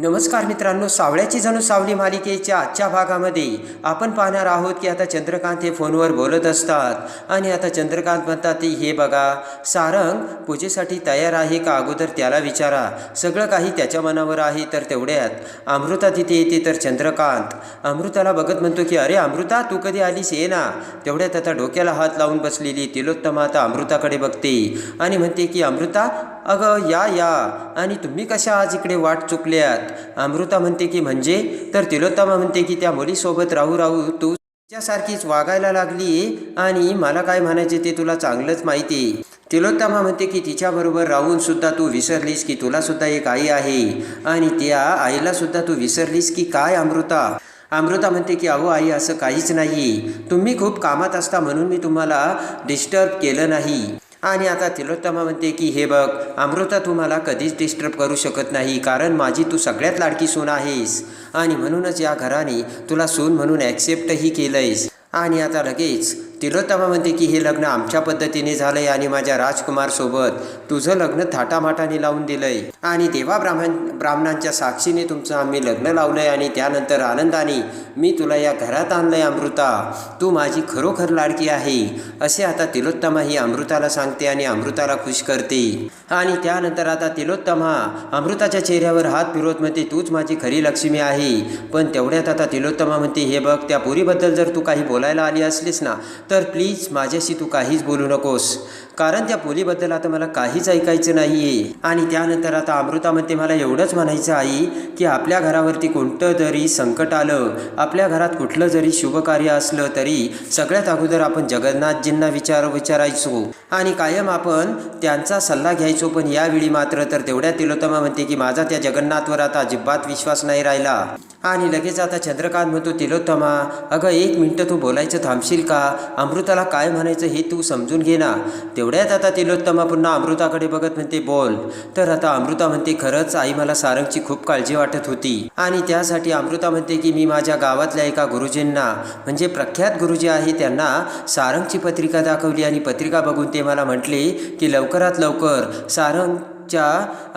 नमस्कार मित्रांनो सावळ्याची जणू सावली मालिकेच्या आजच्या भागामध्ये आपण पाहणार आहोत की आता चंद्रकांत हे फोनवर बोलत असतात. आणि आता चंद्रकांत म्हणतात ते हे बघा सारंग पूजेसाठी तयार आहे का? अगोदर त्याला विचारा. सगळं काही त्याच्या मनावर आहे तर तेवढ्यात. अमृता तिथे येते तर चंद्रकांत. अमृताला बघत म्हणतो की अरे अमृता तू कधी आलीस? ये ना. तेवढ्यात आता डोक्याला हात लावून बसलेली तिलोत्तमा आता अमृताकडे बघते. आणि म्हणते की अमृता अगं या या. आणि तुम्ही कशा आज इकडे वाट चुकल्यात? अमृता म्हणते की म्हणजे? तर तिलोत्तमा म्हणते की त्या मुलीसोबत राहू राहू तू तिच्यासारखीच वागायला लागली आणि मला काय म्हणायचे ते तुला चांगलंच माहिती. आहे तिलोत्तमा म्हणते की तिच्याबरोबर राहून सुद्धा तू विसरलीस की तुला सुद्धा एक आई आहे आणि त्या आईला सुद्धा तू विसरलीस की काय अमृता? अमृता म्हणते की अहो आई असं काहीच नाही. तुम्ही खूप कामात असता म्हणून मी तुम्हाला डिस्टर्ब केलं नाही. आणि आता तिलोत्तमा म्हणते की हे बघ अमृता तू मला कधीच डिस्टर्ब करू शकत नाही कारण माझी तू सगळ्यात लाडकी सून आहेस. आणि म्हणूनच या घराने तुला सून म्हणून ॲक्सेप्टही केलंयस. आणि आता लगेच तिलोत्तमा म्हणते की हे लग्न आमच्या पद्धतीने झालंय आणि माझ्या राजकुमारसोबत तुझं लग्न थाटामाटाने लावून दिलंय. आणि देवा ब्राह्मण ब्राह्मणांच्या साक्षीने तुमचं आम्ही लग्न लावलंय आणि त्यानंतर आनंदाने मी तुला या घरात आणलंय अमृता. तू माझी खरोखर लाडकी आहे असे आता तिलोत्तमा ही अमृताला सांगते आणि अमृताला खुश करते. आणि त्यानंतर आता तिलोत्तमा अमृताच्या चेहऱ्यावर हात फिरवत म्हणते तूच माझी खरी लक्ष्मी आहे. पण तेवढ्यात आता तिलोत्तमा म्हणते हे बघ त्या पुरीबद्दल जर तू काही बोलायला आली असलीस ना तर प्लीज माझ्याशी तू काहीच बोलू नकोस. कारण त्या पोलीबद्दल आता मला काहीच ऐकायचं नाही आहे आणि त्यानंतर आता अमृता म्हणते मला एवढंच म्हणायचं आई की आपल्या घरावरती कोणतं जरी संकट आलं आपल्या घरात कुठलं जरी शुभकार्य असलं तरी सगळ्यात अगोदर आपण जगन्नाथजींना विचार विचारायचो. आणि कायम आपण त्यांचा सल्ला घ्यायचो पण यावेळी मात्र तर तेवढ्या तिलोत्तमा म्हणते की माझा त्या जगन्नाथवर आता अजिबात विश्वास नाही राहिला. आणि लगेच आता चंद्रकांत म्हणतो तिलोत्तमा अगं एक मिनटं तू बोलायचं थांबशील का? अमृताला काय म्हणायचं हे तू समजून घे ना. तेवढ्यात आता तिलोत्तमा पुन्हा अमृताकडे बघत म्हणते बोल. तर आता अमृता म्हणते खरंच आई मला सारंगची खूप काळजी वाटत होती. आणि त्यासाठी अमृता म्हणते की मी माझ्या गावातल्या एका गुरुजींना म्हणजे प्रख्यात गुरुजी आहे त्यांना सारंगची पत्रिका दाखवली आणि पत्रिका बघून ते मला म्हटले की लवकरात लवकर सारंगच्या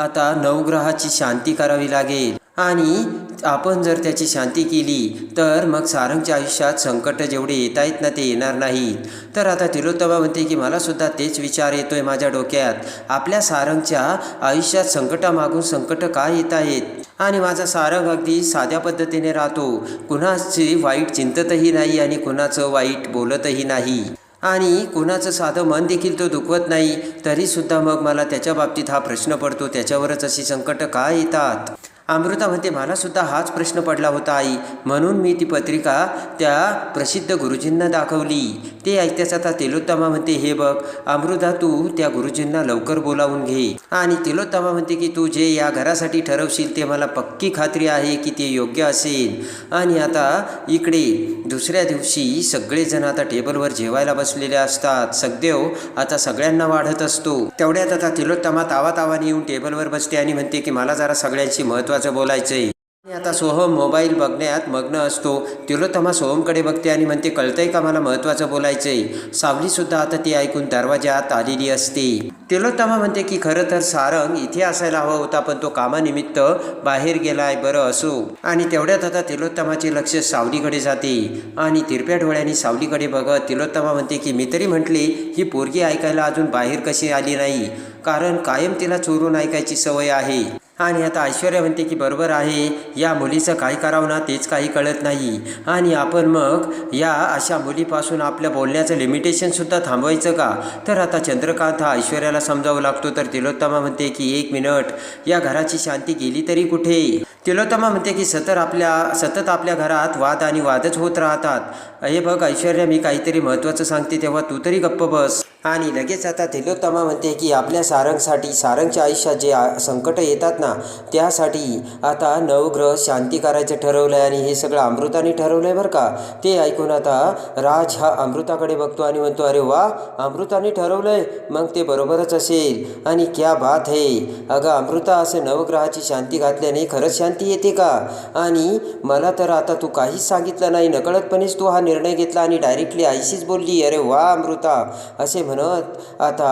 आता नवग्रहाची शांती करावी लागेल. आणि आपण जर त्याची शांती केली तर मग सारंगच्या आयुष्यात संकट जेवढे येत आहेत ना ते येणार नाहीत तर आता तिलोत्तमा म्हणते की मला सुद्धा तेच विचार येतो आहे माझ्या डोक्यात. आपल्या सारंगच्या आयुष्यात संकटामागून संकट का येत आहेत? आणि माझा सारंग अगदी साध्या पद्धतीने राहतो. कुणाची वाईट चिंततही नाही आणि कुणाचं वाईट बोलतही नाही. आणि कुणाचं साधं मन देखील तो दुखवत नाही. तरीसुद्धा मग मला त्याच्या बाबतीत हा प्रश्न पडतो. त्याच्यावरच अशी संकट का येतात? अमृता म्हणते मला सुद्धा हाच प्रश्न पडला होता आई. म्हणून मी ती पत्रिका त्या प्रसिद्ध गुरुजींना दाखवली. ते ऐकत्याच आता तिलोत्तमा म्हणते हे बघ अमृता तू त्या गुरुजींना लवकर बोलावून घे. आणि तिलोत्तमा म्हणते की तू जे या घरासाठी ठरवशील ते मला पक्की खात्री आहे की ते योग्य असेल. आणि आता इकडे दुसऱ्या दिवशी सगळेजण आता टेबलवर जेवायला बसलेले असतात. सगदेव आता सगळ्यांना वाढत असतो. तेवढ्यात आता तिलोत्तमा तावा तावाने येऊन टेबलवर बसते आणि म्हणते की मला जरा सगळ्यांशी महत्त्वाचं बोलायचंय आणि आता सोहम मोबाईल बघण्यात मग्न असतो. तिलोत्तमा सोहमकडे बघते आणि म्हणते कळतंय का मला महत्त्वाचं आहे सावलीसुद्धा आता ती ऐकून दरवाजात आलेली असते. तिलोत्तमा म्हणते की खरं तर सारंग इथे असायला हवा होता पण तो कामानिमित्त बाहेर गेलाय बरं असो. आणि तेवढ्यात आता तिलोत्तमाचे लक्ष सावलीकडे जाते. आणि तिरप्या डोळ्यांनी सावलीकडे बघत तिलोत्तमा म्हणते की मी तरी म्हटले ही पोरगी ऐकायला अजून बाहेर कशी आली नाही? कारण कायम तिला चोरून ऐकायची सवय आहे. आणि आता ऐश्वर्या म्हणते की बरोबर आहे या मुलीचं काय करावं ना तेच काही कळत नाही. आणि आपण मग या अशा मुलीपासून आपल्या बोलण्याचं लिमिटेशनसुद्धा थांबवायचं का? तर आता चंद्रकांत हा ऐश्वर्याला समजावं लागतो. तर तिलोत्तमा म्हणते की एक मिनट या घराची शांती गेली तरी कुठे? तिलोत्तमा म्हणते की सतत आपल्या सतत आपल्या घरात वाद आणि वादच होत राहतात. हे बघ ऐश्वर्या मी काहीतरी महत्त्वाचं सांगते तेव्हा तू तरी गप्प बस. आणि लगेच आता तिलोत्तमा म्हणते की आपल्या सारंगसाठी सारंगच्या आयुष्यात जे संकट येतात ना त्यासाठी आता नवग्रह शांती करायचं ठरवलं आहे आणि हे सगळं अमृताने ठरवलं आहे बरं का? ते ऐकून आता राज हा अमृताकडे बघतो आणि म्हणतो अरे वा अमृताने ठरवलं आहे मग ते बरोबरच असेल. आणि क्या बात आहे अगं अमृता असं नवग्रहाची शांती घातल्याने खरंच शांती येते का? आणि मला तर आता तू काहीच सांगितलं नाही नकळतपणेच तू हा निर्णय घेतला आणि डायरेक्टली आईशीच बोलली अरे वा अमृता. असे म्हणत आता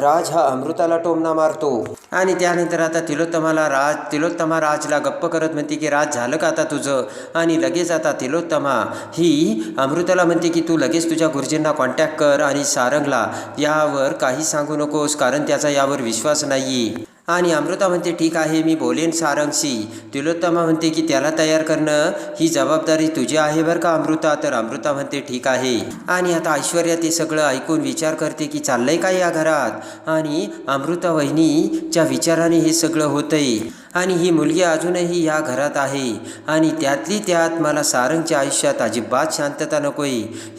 राज हा अमृताला टोमणा मारतो. आणि त्यानंतर आता तिलोत्तमाला राज तिलोत्तमा राजला गप्प करत म्हणते की राज झालं का आता तुझं? आणि लगेच आता तिलोत्तमा ही अमृताला म्हणते की तू लगेच तुझ्या गुरुजींना कॉन्टॅक्ट कर आणि सारंगला यावर काही सांगू नकोस कारण त्याचा यावर विश्वास नाही आणि अमृता म्हणते ठीक आहे मी बोलेन सारंगशी. तिलोत्तमा म्हणते की त्याला तयार करणं ही जबाबदारी तुझी आहे बरं का अमृता? तर अमृता म्हणते ठीक आहे. आणि आता ऐश्वर्या ते सगळं ऐकून विचार करते की चाललंय काय या घरात? आणि अमृता वहिनीच्या विचाराने हे सगळं होतंय. आणि ही मुलगी अजूनही या घरात आहे. आणि त्यातली त्यात मला सारंगच्या आयुष्यात अजिबात शांतता नकोय.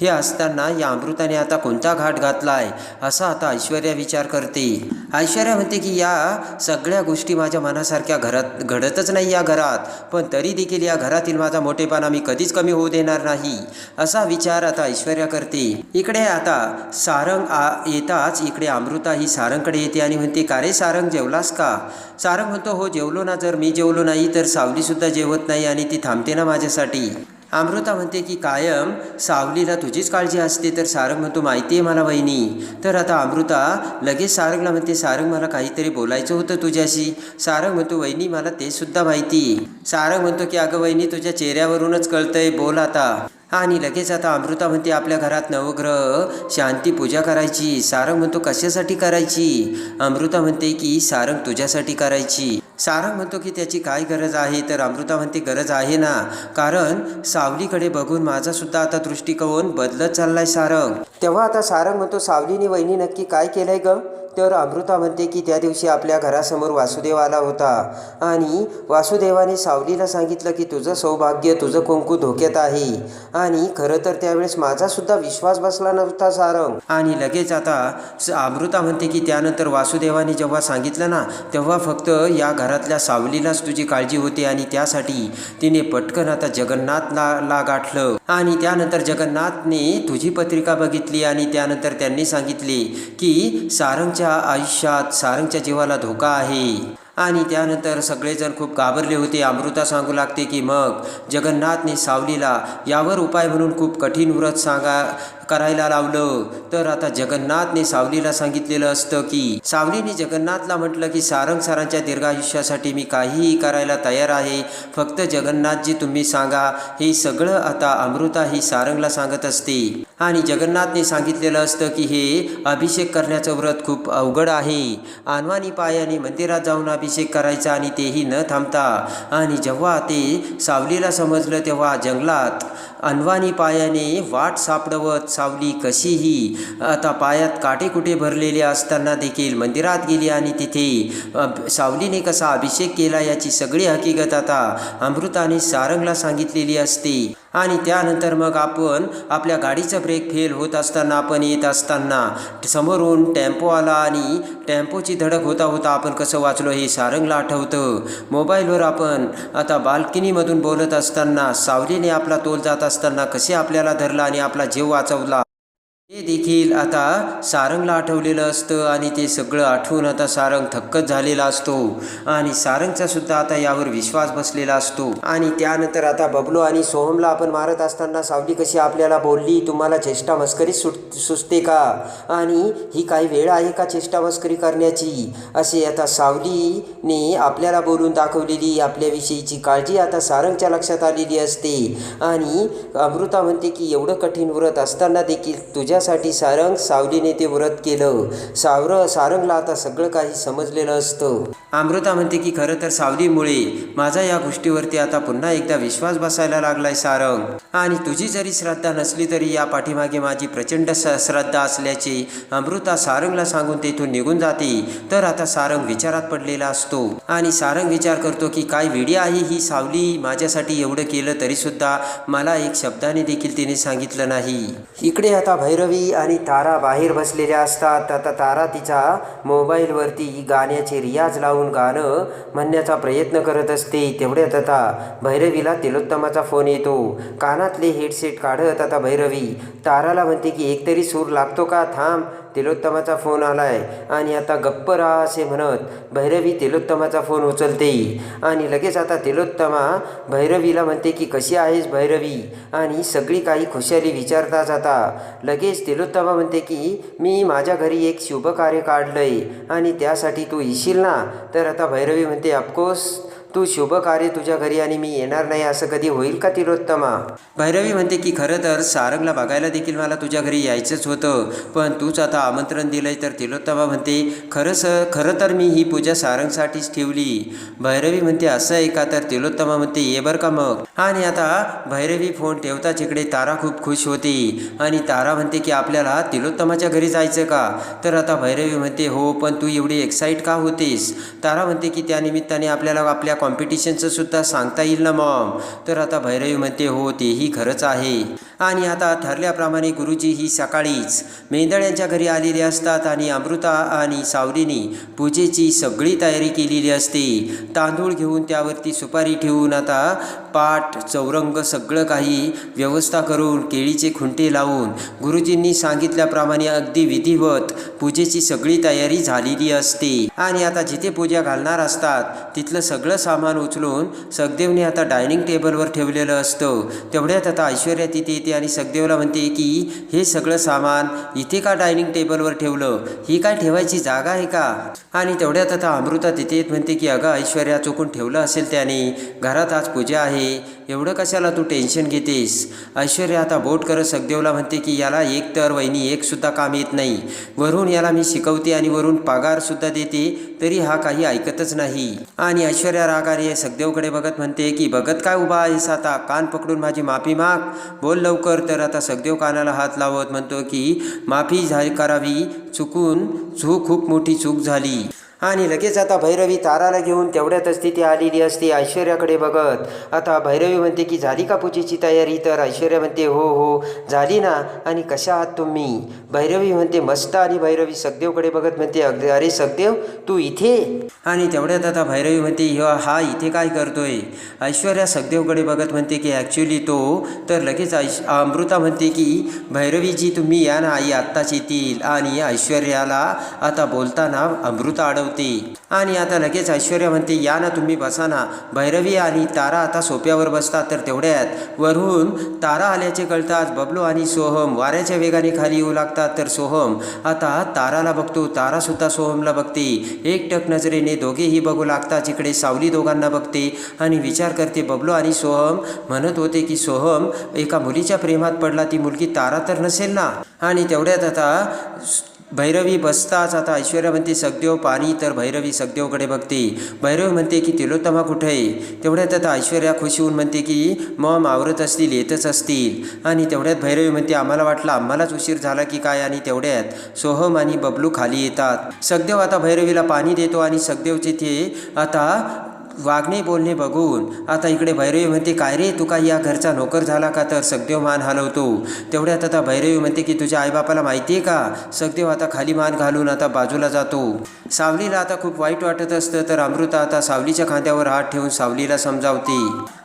हे असताना या अमृताने आता कोणता घाट घातलाय असा आता ऐश्वर्या विचार करते. ऐश्वर्या म्हणते की या सगळ्या गोष्टी माझ्या मनासारख्या घरात घडतच नाही या घरात. पण तरी देखील या घरातील माझा मोठेपणा मी कधीच कमी होऊ देणार नाही असा विचार आता ऐश्वर्या करते. इकडे आता सारंग आ येताच इकडे अमृता ही सारंगकडे येते आणि म्हणते का रे सारंग जेवलास का? सारंग म्हणतो हो जेवलो ना जर मी जेवलो नाही तर सावलीसुद्धा जेवत नाही आणि ती थांबते ना माझ्यासाठी. अमृता म्हणते की कायम सावलीला तुझीच काळजी असते तर सारंग म्हणतो माहिती आहे मला वहिनी तर आता अमृता लगेच सारंगला म्हणते सारंग मला काहीतरी बोलायचं होतं तुझ्याशी. सारंग म्हणतो वहिनी मला ते सुद्धा माहिती. सारंग म्हणतो की अगं वहिनी तुझ्या चेहऱ्यावरूनच कळतंय बोल आता. आणि लगेच आता अमृता म्हणते आपल्या घरात नवग्रह शांती पूजा करायची. सारंग म्हणतो कशासाठी करायची? अमृता म्हणते की सारंग तुझ्यासाठी करायची. सारंग म्हणतो की त्याची काय गरज आहे? तर अमृता म्हणते गरज आहे ना. कारण सावलीकडे बघून माझा सुद्धा आता दृष्टिकोन बदलत चाललाय सारंग. तेव्हा आता सारंग म्हणतो सावलीने वहिनी नक्की काय केलंय ग? तर अमृता म्हणते की त्या दिवशी आपल्या घरासमोर वासुदेव आला होता. आणि वासुदेवाने सावलीला सांगितलं की तुझं सौभाग्य तुझं कुंकू धोक्यात आहे. आणि खरं तर त्यावेळेस माझासुद्धा विश्वास बसला नव्हता सारंग. आणि लगेच आता अमृता म्हणते की त्यानंतर वासुदेवाने जेव्हा सांगितलं ना तेव्हा फक्त या घरातल्या सावलीलाच तुझी काळजी होती आणि त्यासाठी तिने पटकन आता जगन्नाथला ला गाठलं आणि त्यानंतर जगन्नाथने तुझी पत्रिका बघितली आणि त्यानंतर त्यांनी सांगितले की सारंग सारंगच्या आयुष्यात सारंगच्या जीवाला धोका आहे. आणि त्यानंतर सगळेजण खूप घाबरले होते. अमृता सांगू लागते की मग जगन्नाथने सावलीला यावर उपाय म्हणून खूप कठीण व्रत सांगा करायला लावलं. तर आता जगन्नाथने सावलीला सांगितलेलं असतं की सावलीने जगन्नाथला म्हटलं की सारंग सरांच्या दीर्घायुष्यासाठी मी काहीही करायला तयार आहे. फक्त जगन्नाथजी तुम्ही सांगा हे सगळं आता अमृता ही सारंगला सांगत असते. आणि जगन्नाथने सांगितलेलं असतं की हे अभिषेक करण्याचं व्रत खूप अवघड आहे. आणवानी पायाने मंदिरात जाऊन अभिषेक करायचा आणि तेही न थांबता. आणि जेव्हा ते सावलीला समजलं तेव्हा जंगलात अनवानी पायाने वाट सापडवत सावली कशीही? आता पायात काटेकुटे भरलेले असताना देखील मंदिरात गेली आणि तिथे सावलीने कसा अभिषेक केला याची सगळी हकीकत आता अमृताने सारंगला सांगितलेली असते. आणि त्यानंतर मग आपण आपल्या गाडीचा ब्रेक फेल होत असताना आपण येत असताना समोरून टेम्पो आला आणि टेम्पोची धडक होता होता आपण कसं वाचलो हे सारंगला आठवतं. मोबाईलवर आपण आता बाल्कनीमधून बोलत असताना सावलीने आपला तोल जात असताना कसे आपल्याला धरला आणि आपला जीव वाचवला. हे देखील आता सारंगला आठवलेलं असतं आणि ते सगळं आठवून आता सारंग थक्कच झालेला असतो. आणि सारंगचा सुद्धा आता यावर विश्वास बसलेला असतो. आणि त्यानंतर आता बबलो आणि सोहमला आपण मारत असताना सावली कशी आपल्याला बोलली तुम्हाला चेष्टा मस्करी सुट सुचते का? आणि ही काही वेळ आहे का चेष्टा मस्करी करण्याची? असे आता सावलीने आपल्याला बोलून दाखवलेली आपल्याविषयीची काळजी आता सारंगच्या लक्षात आलेली असते. आणि अमृता म्हणते की एवढं कठीण व्रत असताना देखील तुझ्या तुझ्यासाठी सारंग सावलीने ते व्रत केलं. सावर सारंगला आता सगळं काही समजलेलं असतं. अमृता म्हणते की खरं तर सावलीमुळे माझा या गोष्टीवरती आता पुन्हा एकदा विश्वास बसायला लागलाय सारंग. आणि तुझी जरी श्रद्धा नसली तरी या पाठीमागे माझी प्रचंड श्रद्धा असल्याचे अमृता सारंगला सांगून तेथून निघून जाते. तर आता सारंग विचारात पडलेला असतो. आणि सारंग विचार करतो की काय वेडी आहे ही सावली? माझ्यासाठी एवढं केलं तरी सुद्धा मला एक शब्दाने देखील तिने सांगितलं नाही. इकडे आता भैरव आणि तारा बाहेर बसलेल्या असतात. आता तारा तिचा मोबाईलवरती गाण्याचे रियाज लावून गाणं म्हणण्याचा प्रयत्न करत असते. तेवढ्यात आता भैरवीला तिलोत्तमाचा फोन येतो. कानातले हेडसेट काढत आता भैरवी ताराला म्हणते की एकतरी सूर लागतो का? थांब. तिलोत्तमाचा फोन आलाय. आणि आता गप्प राहा असे म्हणत भैरवी तिलोत्तमाचा फोन उचलते. आणि लगेच आता तिलोत्तमा भैरवीला म्हणते की कशी आहेस भैरवी? आणि सगळी काही खुशाली विचारता जाता. लगेच तिलोत्तमा म्हणते की मी माझ्या घरी एक शुभकार्य काढलंय आणि त्यासाठी तू येशील ना? तर आता भैरवी म्हणते अफकोर्स तू शुभ कार्य तुझ्या घरी आणि मी येणार नाही असं कधी होईल का तिलोत्तमा भैरवी म्हणते की खरं तर सारंगला बघायला देखील मला तुझ्या घरी यायचंच होतं. पण तूच आता आमंत्रण दिलंय. तर तिलोत्तमा म्हणते खरं स खरं तर मी ही पूजा सारंगसाठीच ठेवली. भैरवी म्हणते असं आहे का? तर तिलोत्तमा म्हणते ये बरं का मग. आणि आता भैरवी फोन ठेवताच इकडे तारा खूप खुश होती. आणि तारा म्हणते की आपल्याला तिलोत्तमाच्या घरी जायचं का? तर आता भैरवी म्हणते हो पण तू एवढी एक्साईट का होतीस? तारा म्हणते की त्या निमित्ताने आपल्याला आपल्या कॉम्पिटिशनचं सुद्धा सांगता येईल ना मॉम? तर आता भैरवी म्हणते हो तेही खरंच आहे. आणि आता ठरल्याप्रमाणे गुरुजी ही सकाळीच मेंदळ्यांच्या घरी आलेली असतात आणि अमृता आणि सावलीनी पूजेची सगळी तयारी केलेली असते. तांदूळ घेऊन त्यावरती सुपारी ठेवून आता पाट चौरंग सगळं काही व्यवस्था करून केळीचे खुंटे लावून गुरुजींनी सांगितल्याप्रमाणे अगदी विधिवत पूजेची सगळी तयारी झालेली असते. आणि आता जिथे पूजा घालणार असतात तिथलं सगळं सामान उचलून सखदेवने आता डायनिंग टेबलवर ठेवलेलं असतं. तेवढ्यात आता ऐश्वर्या तिथे येते आणि सखदेवला म्हणते की हे सगळं सामान इथे का डायनिंग टेबलवर ठेवलं? ही काय ठेवायची जागा आहे का? आणि तेवढ्यात आता अमृता तिथे येत म्हणते की अगं ऐश्वर्या चुकून ठेवलं असेल त्याने. घरात आज पूजा आहे. एवढं कशाला तू टेन्शन घेतेस? ऐश्वर्या आता बोट करत सखदेवला म्हणते की याला एक तर वहिनी एक सुद्धा काम येत नाही. वरून याला मी शिकवते आणि वरून पगार सुद्धा देते तरी हा काही ऐकतच नाही. आणि ऐश्वर्या रागाने सखदेवकडे बघत म्हणते की बघत काय उभा आहेस आता? कान पकडून माझी माफी माग. बोल लवकर. तर आता सखदेव कानाला हात लावत म्हणतो की माफी करावी. चुकून चूक खूप मोठी चूक झाली. आणि लगेच आता भैरवी ताराला घेऊन तेवढ्यातच तिथे आलेली असते ऐश्वर्याकडे बघत. आता भैरवी म्हणते की झाली का पूजेची तयारी? तर ऐश्वर्या म्हणते हो हो झाली ना. आणि कशा आहात तुम्ही? भैरवी म्हणते मस्त आणि भैरवी. सखदेवकडे बघत म्हणते अगदी अरे सखदेव तू इथे? आणि तेवढ्यात आता भैरवी म्हणते हा इथे काय करतोय? ऐश्वर्या सखदेवकडे बघत म्हणते की ॲक्च्युली तो तर लगेच ऐश अमृता म्हणते की भैरवीजी तुम्ही या ना आई आत्ताच येतील. आणि ऐश्वर्याला आता बोलताना अमृता अडवते आणि आता लगेच ऐश्वर्या म्हणते या ना तुम्ही बसा ना. भैरवी आणि तारा आता सोप्यावर बसतात तर तेवढ्यात वरून तारा आल्याचे कळताच बबलू आणि सोहम वाऱ्याच्या वेगाने खाली येऊ लागतात तर सोहम. आता ताराला बघतो तारा सुद्धा सोहमला बघते. एकटक नजरेने दोघेही बघू लागतात इकडे सावली दोघांना बघते. आणि विचार करते बबलू आणि सोहम. म्हणत होते की सोहम एका मुलीच्या प्रेमात पडला ती मुलगी तारा तर नसेल ना? आणि तेवढ्यात आता भैरवी बसताच आता ऐश्वर्या म्हणते सगदेव पाणी तर भैरवी सगदेवकडे बघते. भैरवी म्हणते की तिलोत्तमा कुठे आहे? तेवढ्यात आता ऐश्वर्या खुशी होऊन म्हणते की मॉम आवरत असतील येतच असतील. आणि तेवढ्यात भैरवी म्हणते आम्हाला वाटलं आम्हालाच उशीर झाला की काय? आणि तेवढ्यात सोहम आणि बबलू खाली येतात. सगदेव आता भैरवीला पाणी देतो आणि सगदेवचे ते आता वागणे बोलणे बघून आता इकडे भैरवी म्हणते काय रे तू काय या घरचा नोकर झाला का तर? सखदेव मान हलवतो. तेवढ्यात आता भैरवी म्हणते की तुझ्या आईबापाला माहिती आहे का? सखदेव आता खाली मान घालून आता बाजूला जातो. सावलीला आता खूप वाईट वाटत असतं तर अमृता आता सावलीच्या खांद्यावर हात ठेवून सावलीला समजावते.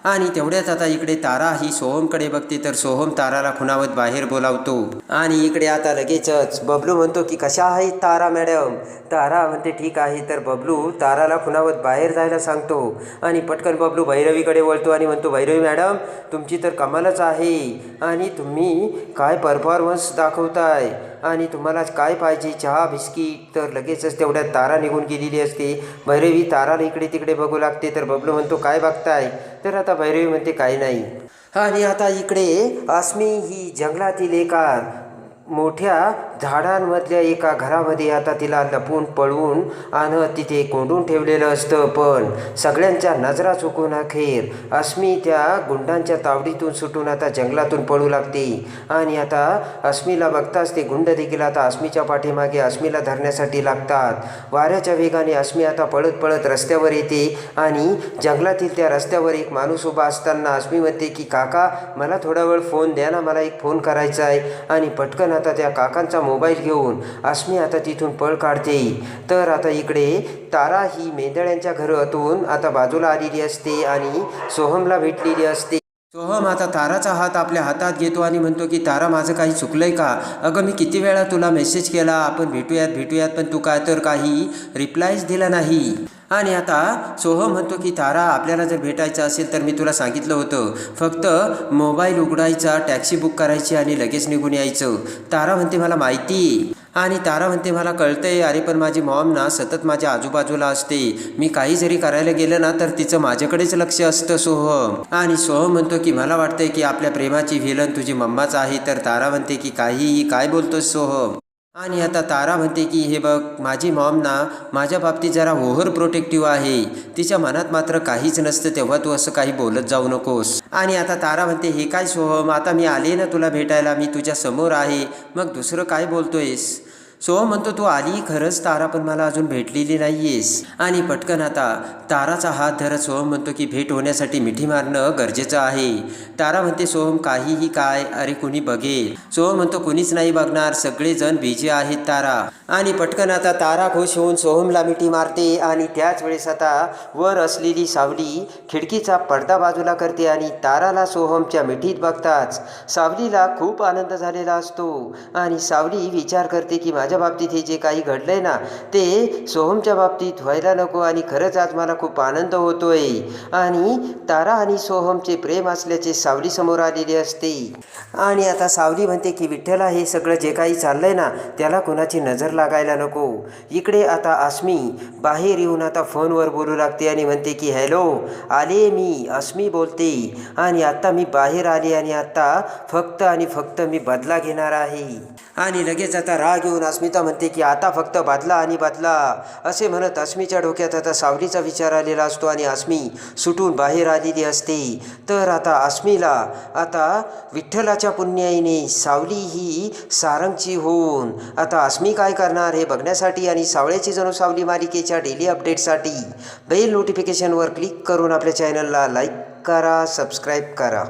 आणि तेवढ्याच आता इकडे तारा ही सोहमकडे बघते तर सोहम ताराला खुणावत बाहेर बोलावतो. आणि इकडे आता लगेचच बबलू म्हणतो की कशा आहेत तारा मॅडम? तारा म्हणते ठीक आहे. तर बबलू ताराला खुणावत बाहेर जायला सांगतो. आणि पटकन बबलू भैरवीकडे वळतो आणि म्हणतो भैरवी मॅडम तुमची तर कमालच आहे. आणि तुम्ही काय परफॉर्मन्स दाखवताय? आणि तुम्हाला काय पाहिजे? चहा बिस्किट? तर लगेचच तेवढ्यात तारा निघून गेलेली असते. भैरवी ताराला इकडे तिकडे बघू लागते. तर बबलू म्हणतो काय बघताय? तर आता भैरवी म्हणते काही नाही. आणि आता इकडे अस्मी ही जंगलातील एका मोठ्या झाडांमधल्या एका घरामध्ये आता तिला लपून पळवून आणत तिथे कोंडून ठेवलेलं असतं. पण सगळ्यांच्या नजरा चुकून अखेर अस्मी त्या गुंडांच्या तावडीतून सुटून आता जंगलातून पळू लागते. आणि आता अस्मीला बघताच ते गुंड देखील आता अस्मीच्या पाठीमागे अस्मीला धरण्यासाठी लागतात. वाऱ्याच्या वेगाने अस्मी आता पळत पळत रस्त्यावर येते आणि जंगलातील त्या रस्त्यावर एक माणूस उभा असताना अस्मी म्हणते की काका मला थोडा वेळ फोन द्या ना मला एक फोन करायचा आहे. आणि पटकन आता त्या काकांचा मोबाईल घेऊन अस्मी आता तिथून पळ काढते. तर आता इकडे तारा ही मेंदळ्यांच्या घरातून आता बाजूला आलेली असते आणि सोहमला भेटलेली असते. सोहम आता ताराचा हात आपल्या हातात घेतो आणि म्हणतो की तारा माझं काही चुकलंय का? अगं मी किती वेळा तुला मेसेज केला? आपण भेटूयात भेटूयात पण तू काय तर काही रिप्लायच दिला नाही? आणि आता सोहम म्हणतो की तारा आपल्याला जर भेटायचं असेल तर मी तुला सांगितलं होतं. फक्त मोबाईल उघडायचा टॅक्सी बुक करायची आणि लगेच निघून यायचं तारा म्हणते मला माहिती आणि तारा म्हणते मला कळतंय. अरे पण माझी मॉम ना सतत माझ्या आजूबाजूला असते. मी काही जरी करायला गेलं ना तर तिचं माझ्याकडेच लक्ष असतं सोहम आणि सोहम म्हणतो की मला वाटतंय की आपल्या प्रेमाची व्हिलन तुझी मम्माच आहे तर तारा म्हणते की काहीही. काय बोलतोस सोहम आणि आता तारा म्हणते की हे बघ माझी मॉम ना माझ्या बाबतीत जरा ओव्हर प्रोटेक्टिव्ह आहे. तिच्या मनात मात्र काहीच नसतं तेव्हा तू असं काही बोलत जाऊ नकोस. आणि आता तारा म्हणते हे काय सोहम आता मी आले ना तुला भेटायला मी तुझ्या समोर आहे. मग दुसरं काय बोलतोयस? सो म्हणतो तू आली खरंच तारा पण मला अजून भेटलेली नाहीयेस. आणि पटकन आता ताराचा हात धरत सोहम म्हणतो की भेट होण्यासाठी मिठी मारणं गरजेचं आहे. तारा म्हणते सोहम काहीही काय अरे कुणी बघेल. सोहम म्हणतो कुणीच नाही बघणार सगळेजण बिझी आहेत तारा. आणि पटकन आता तारा खुश होऊन सोहमला मिठी मारते आणि त्याच वेळेस आता वर असलेली सावली खिडकीचा पडदा बाजूला करते आणि ताराला सोहमच्या मिठीत बघताच सावलीला खूप आनंद झालेला असतो. आणि सावली विचार करते की माझ्या बाबतीत हे जे काही घडलंय ना ते सोहमच्या बाबतीत व्हायला नको आणि खरंच आज मला खूप आनंद होतोय. आणि तारा आणि सोहमचे प्रेम असल्याचे सावली समोर आलेले असते. आणि आता सावली म्हणते की विठ्ठला हे सगळं जे काही चाललंय ना त्याला कोणाची नजर लागायला नको. इकडे आता अस्मी बाहेर येऊन आता फोनवर बोलू लागते आणि म्हणते की हॅलो आले मी अस्मी बोलते. आणि आता मी बाहेर आले आणि आता फक्त आणि फक्त मी बदला घेणार आहे. आणि लगेच आता राग येऊन अस्मिता म्हणते की आता फक्त बदला आणि बदला. असे म्हणत अस्मीच्या डोक्यात आता सावलीचा विचार आलेला असतो आणि अस्मी सुटून बाहेर आलेली असते. तर आता अस्मीला आता विठ्ठलाच्या पुण्याईने सावली ही सारंगची होऊन आता अस्मी काय करणार हे बघण्यासाठी आणि सावळ्याची जणू सावली मालिकेच्या डेली अपडेटसाठी बेल नोटिफिकेशनवर क्लिक करून आपल्या चॅनलला लाईक करा सबस्क्राईब करा.